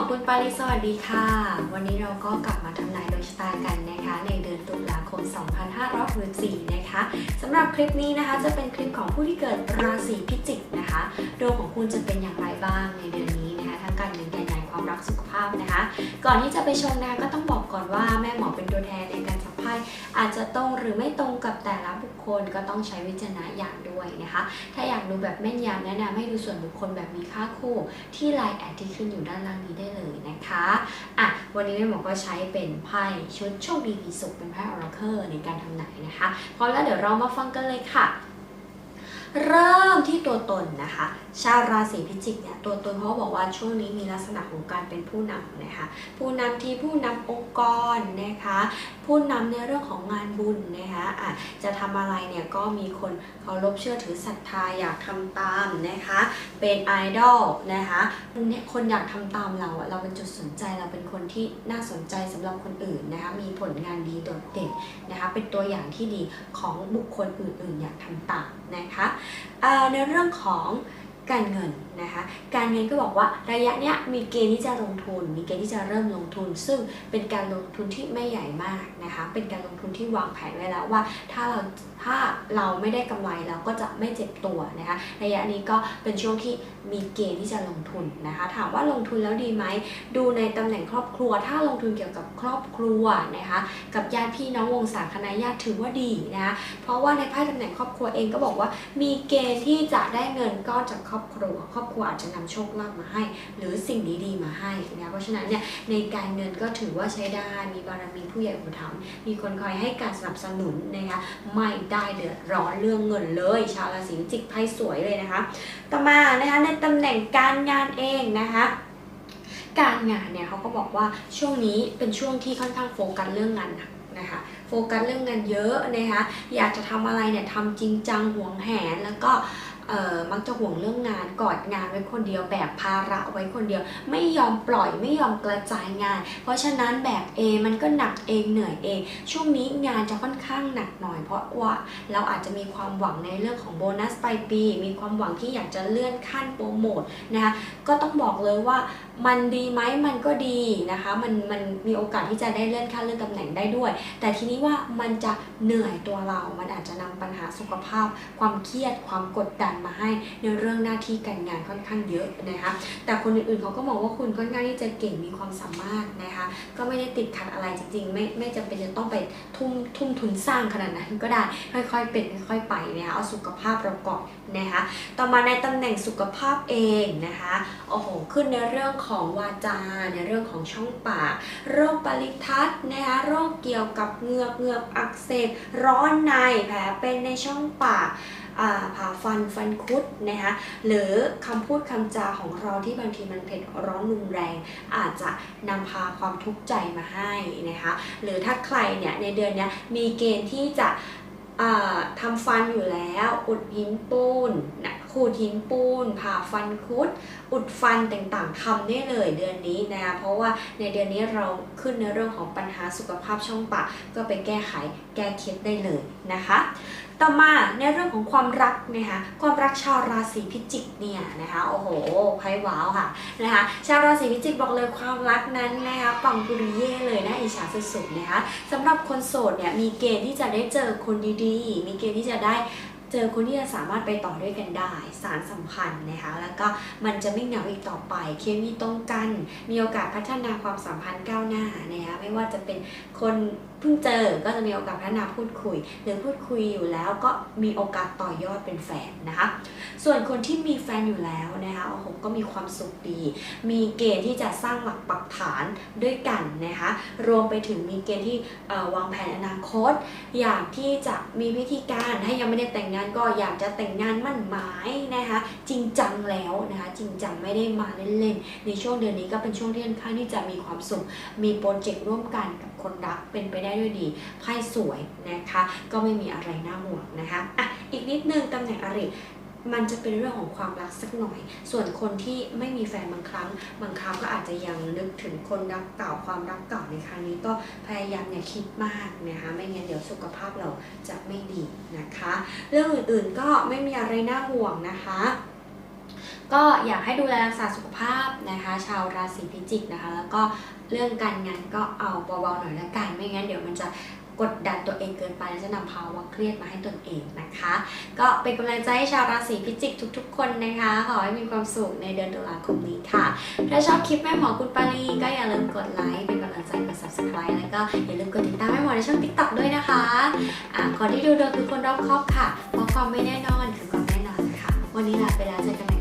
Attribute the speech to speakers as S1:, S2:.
S1: แม่หมอกุลปาลีสวัสดีค่ะ วันนี้เราก็กลับมาทำนายดวงชะตากันนะคะ ในเดือนตุลาคม 2564 นะคะสำหรับคลิปนี้นะคะจะเป็นคลิปของผู้ที่เกิดราศีพิจิกนะคะดวงของคุณจะเป็นอย่างไรบ้างในเดือนนี้นะคะทั้งการเงินการงานความรักสุขภาพนะคะ ก่อนที่จะไปชมนะคะก็ต้องบอกก่อนว่าแม่หมอเป็นตัวแทนในการสัมภาษณ์อาจจะตรงหรือไม่ตรงกับแต่ละ คลก็ต้องใช้วิจารณญาณด้วยนะคะ ถ้าอยากดูแบบแม่นยำแนะนำให้ดูส่วนบุคคลแบบมีค่าคู่ที่ไลน์แอดที่ขึ้นอยู่ด้านล่างนี้ได้เลยนะคะอะวันนี้แม่หมอก็ใช้เป็นไพ่ชุดโชคดีมีสุขเป็นไพ่ออร์เคิลในการทำนายนะคะพร้อมแล้วเดี๋ยวเรามาฟังกันเลยค่ะ เริ่มที่ตัวตนนะคะ ชาวราศีพิจิกเนี่ยตัวตนเขาบอกว่าช่วงนี้มีลักษณะของการเป็นผู้นำนะคะ ผู้นำที่ผู้นำองค์กรนะคะ ผู้นำในเรื่องของงานบุญนะคะอะจะทำอะไรเนี่ยก็มีคนเคารพเชื่อถือศรัทธาอยากทำตามนะคะ เป็นไอดอลนะคะเนี่ยคนอยากทำตามเราอะเราเป็นจุดสนใจเราเป็นคนที่น่าสนใจสำหรับคนอื่นนะคะมีผลงานดีโดดเด่นนะคะ เป็นตัวอย่างที่ดีของบุคคลอื่นๆ อยากทำตามนะคะในเรื่องของ การเงินนะคะการเงินก็บอกว่าระยะเนี้ยมีเกณฑ์ที่จะลงทุน มีเกณฑ์ที่จะเริ่มลงทุน ซึ่งเป็นการลงทุนที่ไม่ใหญ่มากนะคะเป็นการลงทุนที่วางแผนไว้แล้วว่า ถ้าเราถ้าเราไม่ได้กำไรเราก็จะไม่เจ็บตัวนะคะระยะนี้ก็เป็นช่วงที่มีเกณฑ์ที่จะลงทุนนะคะถามว่าลงทุนแล้วดีไหมดูในตำแหน่งครอบครัว ถ้าลงทุนเกี่ยวกับครอบครัวนะคะกับญาติพี่น้องวงศาคณะญาติถือว่าดีนะคะเพราะว่าในไพ่ตำแหน่งครอบครัวเองก็บอกว่ามีเกณฑ์ที่จะได้เงินก้อนจากครอบครัว ครอบครัวอาจจะนำโชคลาภมาให้ หรือสิ่งดีๆมาให้นะเพราะฉะนั้นเนี่ยในการเงินก็ถือว่าใช้ได้มีบารมีผู้ใหญ่อุปถัมภ์มีคนคอยให้การสนับสนุนนะคะไม่ได้เดือดร้อนเรื่องเงินเลย ชาวราศีพิจิกไพ่สวยเลยนะคะ ต่อมานะคะในตำแหน่งการงานเองนะคะการงานเนี่ยเขาก็บอกว่าช่วงนี้เป็นช่วงที่ค่อนข้างโฟกัสเรื่องงานหนักนะคะโฟกัสเรื่องงานเยอะนะคะอยากจะทำอะไรเนี่ยทำจริงจังหวงแหนแล้วก็ มักจะห่วงเรื่องงานกอดงานไว้คนเดียวแบกภาระไว้คนเดียว ไม่ยอมปล่อยไม่ยอมกระจายงาน เพราะฉะนั้นแบกเองมันก็หนักเองเหนื่อยเอง ช่วงนี้งานจะค่อนข้างหนักหน่อย เพราะว่าเราอาจจะมีความหวังในเรื่องของโบนัสปลายปี มีความหวังที่อยากจะเลื่อนขั้นโปรโมทนะคะก็ต้องบอกเลยว่ามันดีไหมมันก็ดีนะคะมันมันมีโอกาสที่จะได้เลื่อนขั้นเลื่อนตำแหน่งได้ด้วย แต่ทีนี้ว่ามันจะเหนื่อยตัวเรา มันอาจจะนำปัญหาสุขภาพ ความเครียดความกดดันมาให้ในเรื่องหน้าที่การงานค่อนข้างเยอะนะคะแต่คนอื่นๆเขาก็มองว่าคุณค่อนข้างที่จะเก่งมีความสามารถนะคะก็ไม่ได้ติดขัดอะไรจริงๆ ไม่ไม่จำเป็นจะต้องไปทุ่มทุ่มทุนสร้างขนาดนั้นก็ได้ค่อยๆเป็นค่อยๆไปนะคะเอาสุขภาพเราก่อนนะคะต่อมาในตำแหน่งสุขภาพเองนะคะโอ้โหขึ้นในเรื่องของวาจาในเรื่องของช่องปาก โรคปริทัศน์นะคะโรคเกี่ยวกับเหงือกเหงือกอักเสบร้อนในแผลเป็นในช่องปากผ่าฟันฟันคุดนะคะหรือคำพูดคำจาของเราที่บางทีมันเผ็ดร้อนรุนแรง อาจจะนำพาความทุกข์ใจมาให้นะคะหรือถ้าใครเนี่ยในเดือนนี้มีเกณฑ์ที่จะทำฟันอยู่แล้วอุดหินปูนนะ ขูดหินปูน ผ่าฟันคุด อุดฟันต่างๆทำได้เลยเดือนนี้นะคะเพราะว่าในเดือนนี้เราขึ้นในเรื่องของปัญหาสุขภาพช่องปากก็ไปแก้ไขแก้เคล็ดได้เลยนะคะต่อมาในเรื่องของความรักนะคะความรักชาวราศีพิจิกเนี่ยนะคะโอ้โหไพ่ว้าวค่ะนะคะชาวราศีพิจิกบอกเลยความรักนั้นนะคะปังปุริเย่เลยนะอิจฉาสุดๆนะคะสำหรับคนโสดเนี่ยมีเกณฑ์ที่จะได้เจอคนดีๆ มีเกณฑ์ที่จะได้ เจอคนที่จะสามารถไปต่อด้วยกันได้ สารสัมพันธ์นะคะแล้วก็มันจะไม่เหงาอีกต่อไป เคมีตรงกัน มีโอกาสพัฒนาความสัมพันธ์ก้าวหน้านะคะไม่ว่าจะเป็นคน เพิ่งเจอก็จะมีโอกาสพัฒนาพูดคุย หรือพูดคุยอยู่แล้วก็มีโอกาสต่อยอดเป็นแฟนนะคะ ส่วนคนที่มีแฟนอยู่แล้วนะคะโอ้โหก็มีความสุขดี มีเกณฑ์ที่จะสร้างหลักปักฐานด้วยกันนะคะรวมไปถึงมีเกณฑ์ที่วางแผนอนาคต อยากที่จะมีวิธีการถ้ายังไม่ได้แต่งงานก็อยากจะแต่งงานมั่นหมายนะคะจริงจังแล้วนะคะจริงจังไม่ได้มาเล่นๆในช่วงเดือนนี้ก็เป็นช่วงที่ค่อนข้างที่จะมีความสุข มีโปรเจกต์ร่วมกันกับคนรักเป็นไปได้ด้วยดีไพ่สวยนะคะ ก็ไม่มีอะไรน่าห่วงนะคะอะอีกนิดนึงตำแหน่งอริมันจะเป็นเรื่องของความรักสักหน่อย ส่วนคนที่ไม่มีแฟนบางครั้ง บางครั้งก็อาจจะยังนึกถึงคนรักเก่าความรักเก่าในครั้งนี้ก็พยายามอย่าคิดมากนะคะ ไม่งั้นเดี๋ยวสุขภาพเราจะไม่ดีนะคะ เรื่องอื่นๆก็ไม่มีอะไรน่าห่วงนะคะ ก็อยากให้ดูแลรักษาสุขภาพนะคะ ชาวราศีพิจิกนะคะ แล้วก็เรื่องการงานก็เอาเบาๆหน่อยละกัน ไม่งั้นเดี๋ยวมันจะกดดันตัวเองเกินไปแล้วจะนำภาวะเครียดมาให้ตนเองนะคะ ก็เป็นกำลังใจให้ชาวราศีพิจิกทุกๆ คนนะคะ ขอให้มีความสุขในเดือนตุลาคมนี้ค่ะ ถ้าชอบคลิปแม่หมอคุณปารีก็อย่าลืมกดไลค์เป็นกำลังใจกด subscribe แล้วก็อย่าลืมกดติดตามแม่หมอในช่อง TikTok ด้วยนะคะอะคนที่ดูโดยคือคนรอบครอบค่ะเพราะความไม่แน่นอนคือความแน่นอนค่ะ วันนี้ลาไปแล้วเจอกันใหม่